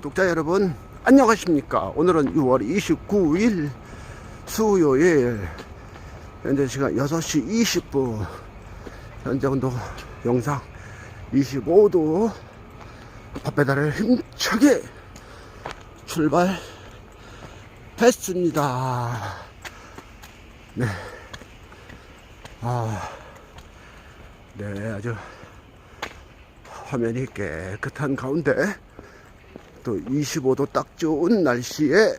구독자 여러분 안녕하십니까? 오늘은 6월 29일 수요일. 현재 시간 6시 20분. 현재 온도 영상 25도 밥 배달을 힘차게 출발했습니다. 네. 아, 네, 아주 화면이 깨끗한 가운데 또 25도 딱 좋은 날씨에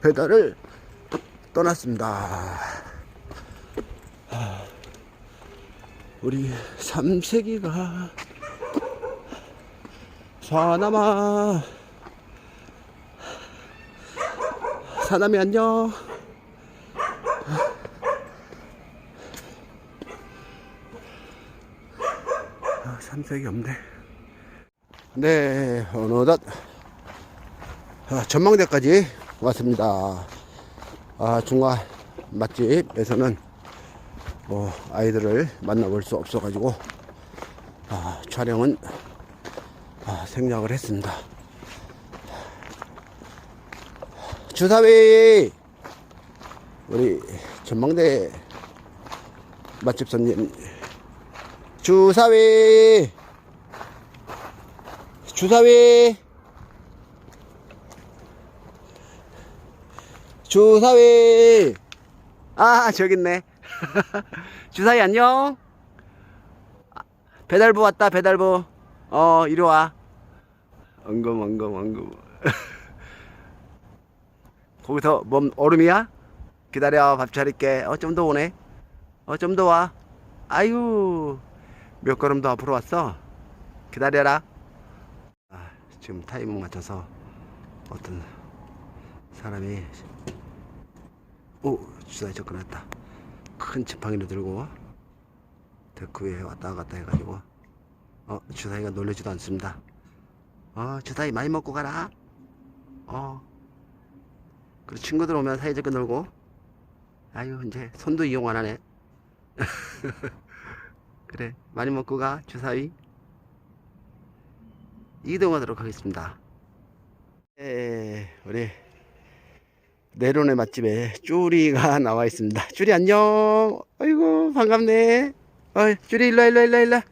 배달을 떠났습니다. 아, 우리 삼색이가 사남아 사남이 안녕. 아, 삼색이 없네. 네 어느덧 아, 전망대까지 왔습니다. 아, 중화 맛집에서는 뭐 아이들을 만나볼 수 없어가지고 아, 촬영은 아, 생략을 했습니다. 주사위 우리 전망대 맛집 손님 주사위 주사위 주사위. 아 저기 있네. 주사위 안녕. 아, 배달부 왔다 배달부. 어 이리 와. 엉금 엉금 엉금. 거기서 뭔 얼음이야? 기다려 밥 차릴게. 어 좀 더 오네. 어 좀 더 와. 아유 몇 걸음 더 앞으로 왔어? 기다려라. 아, 지금 타이밍 맞춰서 어떤 사람이 오 주사위 접근했다. 큰 지팡이를 들고 데크 위에 왔다 갔다 해가지고. 어 주사위가 놀래지도 않습니다. 어 주사위 많이 먹고 가라. 어. 그리고 친구들 오면 사이좋게 놀고. 아유 이제 손도 이용 안 하네. 그래 많이 먹고 가 주사위 이동하도록 하겠습니다. 예. 우리 내론의 맛집에 쭈리가 나와 있습니다. 쭈리 안녕. 아이고 반갑네. 어, 쭈리 일로 와, 일로 와.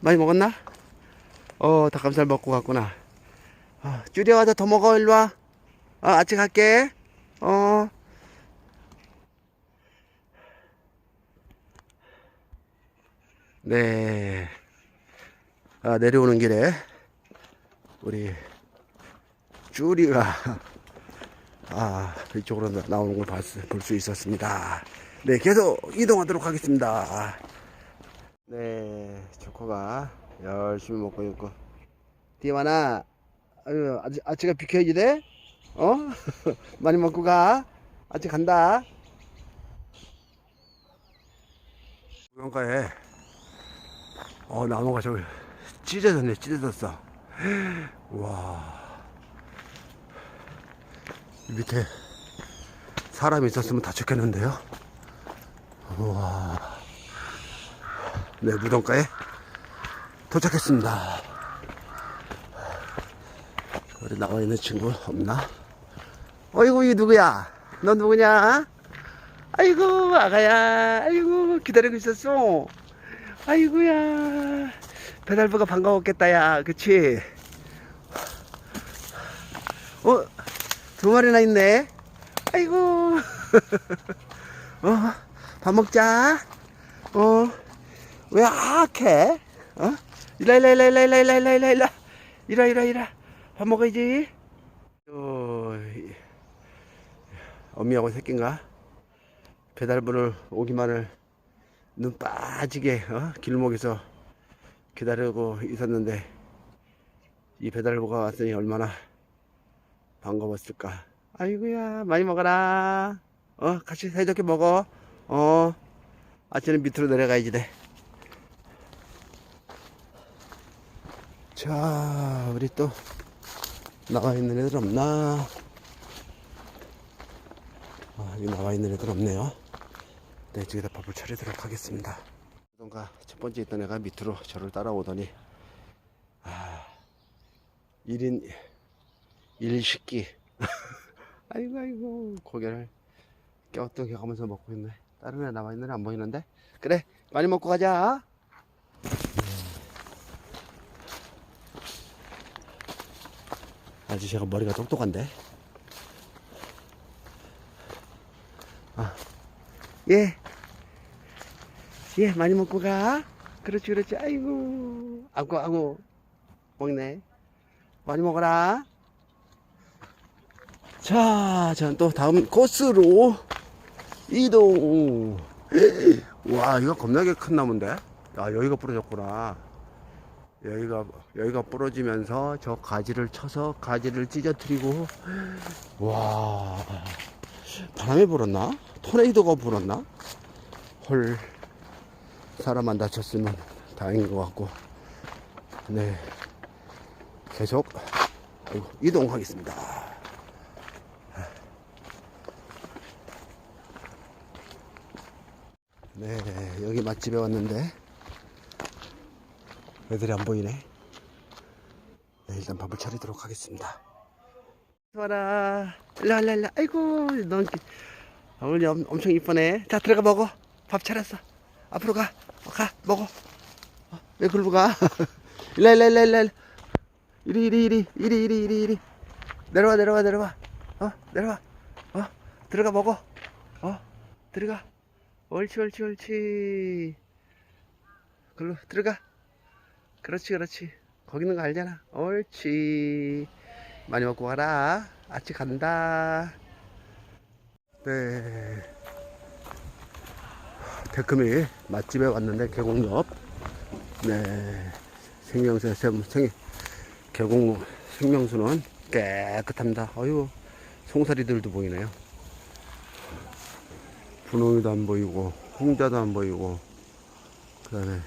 많이 먹었나? 어 닭가슴살 먹고 갔구나. 어, 쭈리 와서 더 먹어 일로 와. 어, 아직 갈게. 어. 네. 아, 내려오는 길에 우리 쭈리가 아, 이쪽으로 나- 나오는 걸 볼 수 있었습니다. 네, 계속 이동하도록 하겠습니다. 네, 조커가 열심히 먹고 있고. 디마나, 아유, 아직, 아치가 비켜야지 돼? 어? 많이 먹고 가. 아치 간다. 무언가에, 어, 나무가 저기 찢어졌네, 찢어졌어. 와. 밑에 사람이 있었으면 다쳤겠는데요. 우와. 네, 무덤가에 도착했습니다. 우리 나와 있는 친구 없나? 어이구, 이 누구야? 너 누구냐? 아이고, 아가야. 아이고, 기다리고 있었어. 아이고야. 배달부가 반가웠겠다, 야. 그치? 어? 두 마리나 있네. 아이고. 어, 밥 먹자. 어, 왜 악해? 어? 이라, 이라, 이라, 이라, 이라, 이라, 이라, 이라, 이라, 이라, 이라, 이라. 밥 먹어야지. 어, 이- 어미하고 새끼인가? 배달분을 오기만을 눈 빠지게, 어? 길목에서 기다리고 있었는데, 이 배달부가 왔으니 얼마나 반가웠을까. 아이고야, 많이 먹어라. 어, 같이 사이좋게 먹어. 어, 아침에 밑으로 내려가야지 돼. 자, 우리 또 나와 있는 애들 없나? 아, 여기 나와 있는 애들 없네요. 네, 이쪽에다 밥을 차리도록 하겠습니다. 그동가 첫 번째 있던 애가 밑으로 저를 따라오더니, 아, 1인 일식기. 아이고, 아이고, 고개를 껴어떻게 가면서 먹고 있네. 다른 애 남아있는 애안 보이는데? 그래, 많이 먹고 가자. 아주 제가 머리가 똑똑한데. 아, 예. 예, 많이 먹고 가. 그렇지, 그렇지. 아이고. 아고, 아고. 먹네. 많이 먹어라. 자, 전 또 다음 코스로 이동. 와, 이거 겁나게 큰 나무인데? 야, 여기가 부러졌구나. 여기가, 여기가 부러지면서 저 가지를 쳐서 가지를 찢어뜨리고. 와, 바람이 불었나? 토네이도가 불었나? 헐, 사람 안 다쳤으면 다행인 것 같고. 네. 계속 이동하겠습니다. 네, 여기 맛집에 왔는데 애들이 안 보이네. 네, 일단 밥을 차리도록 하겠습니다. 와라, 일로 일로. 아이고, 넌 아, 오늘 엄, 엄청 이쁘네. 자, 들어가 먹어. 밥 차렸어. 앞으로 가, 어, 가 먹어. 어, 왜 글로 가? 일로 일로. 이리 이리 이리 이리 이리 이리 이리 내려와 내려와 내려와 어 내려와 어 들어가 먹어 어 들어가 옳지 옳지 옳지. 글로 들어가. 그렇지 그렇지. 거기 있는 거 알잖아. 옳지. 많이 먹고 가라. 아치 간다. 네. 대금이 맛집에 왔는데 계곡 옆 네. 생명수 생 계곡 생명수는 깨끗합니다. 어유 송사리들도 보이네요. 분홍이도 안 보이고 홍자도 안 보이고 그 다음에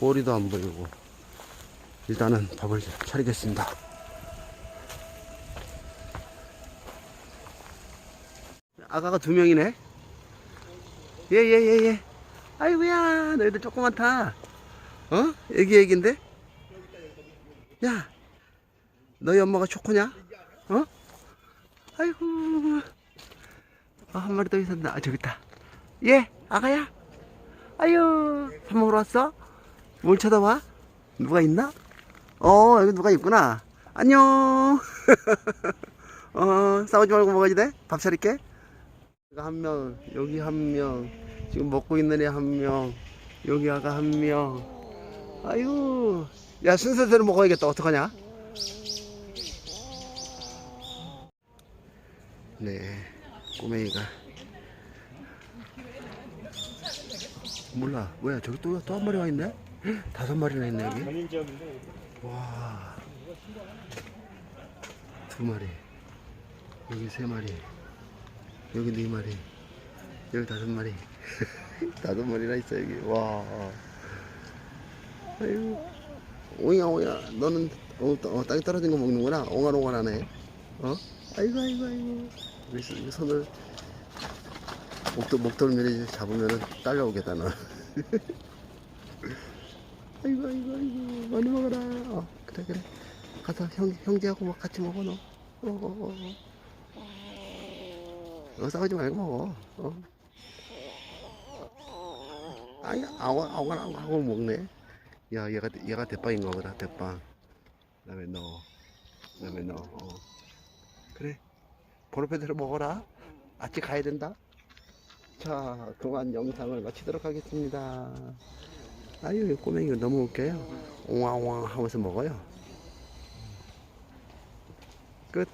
꼬리도 안 보이고 일단은 밥을 차리겠습니다. 아가가 두 명이네. 예예예 예, 예. 아이고야 너희들 조그맣다. 어? 애기 애기인데? 야 너희 엄마가 초코냐? 어? 아이고. 아, 한 마리 더 있었나? 아, 저기 있다. 예, 아가야. 아유, 밥 먹으러 왔어? 뭘 쳐다봐? 누가 있나? 어, 여기 누가 있구나. 안녕. 어, 싸우지 말고 먹어야지 돼? 밥 차릴게. 한 명, 여기 한 명, 지금 먹고 있는 애 한 명, 여기 아가 한 명. 아이고. 야, 순서대로 먹어야겠다. 어떡하냐? 네, 꼬맹이가 몰라. 뭐야 저기 또 또 한 마리 와 있네? 헉, 다섯 마리나 있네 여기? 와두 마리. 여기 세 마리. 여기 네 마리. 여기 다섯 마리. 다섯 마리나 있어 여기. 와. 아이고 오야 오야. 너는 어, 어, 땅에 떨어진 거 먹는구나. 옹알옹알하네. 어? 아이고 아이고 아이고. 이 손- 이 손을 목돌 목돌면에 잡으면은 딸려오겠다 너 아이고 아이고 아이고 많이 먹어라 어, 그래 그래 가서 형 형제하고 뭐 같이 먹어 너 어, 어, 어, 어. 어 싸우지 말고 먹어 어. 아니 아워 아워 하고 먹네 야 얘가 얘가 대빵인가 보다 대빵 그 다음에 너 그 다음에 너 어. 그래 번호표대로 먹어라. 아직 가야 된다. 자, 그만 영상을 마치도록 하겠습니다. 아유, 이 꼬맹이가 너무 웃겨요. 옹왕옹왕 하면서 먹어요. 끝.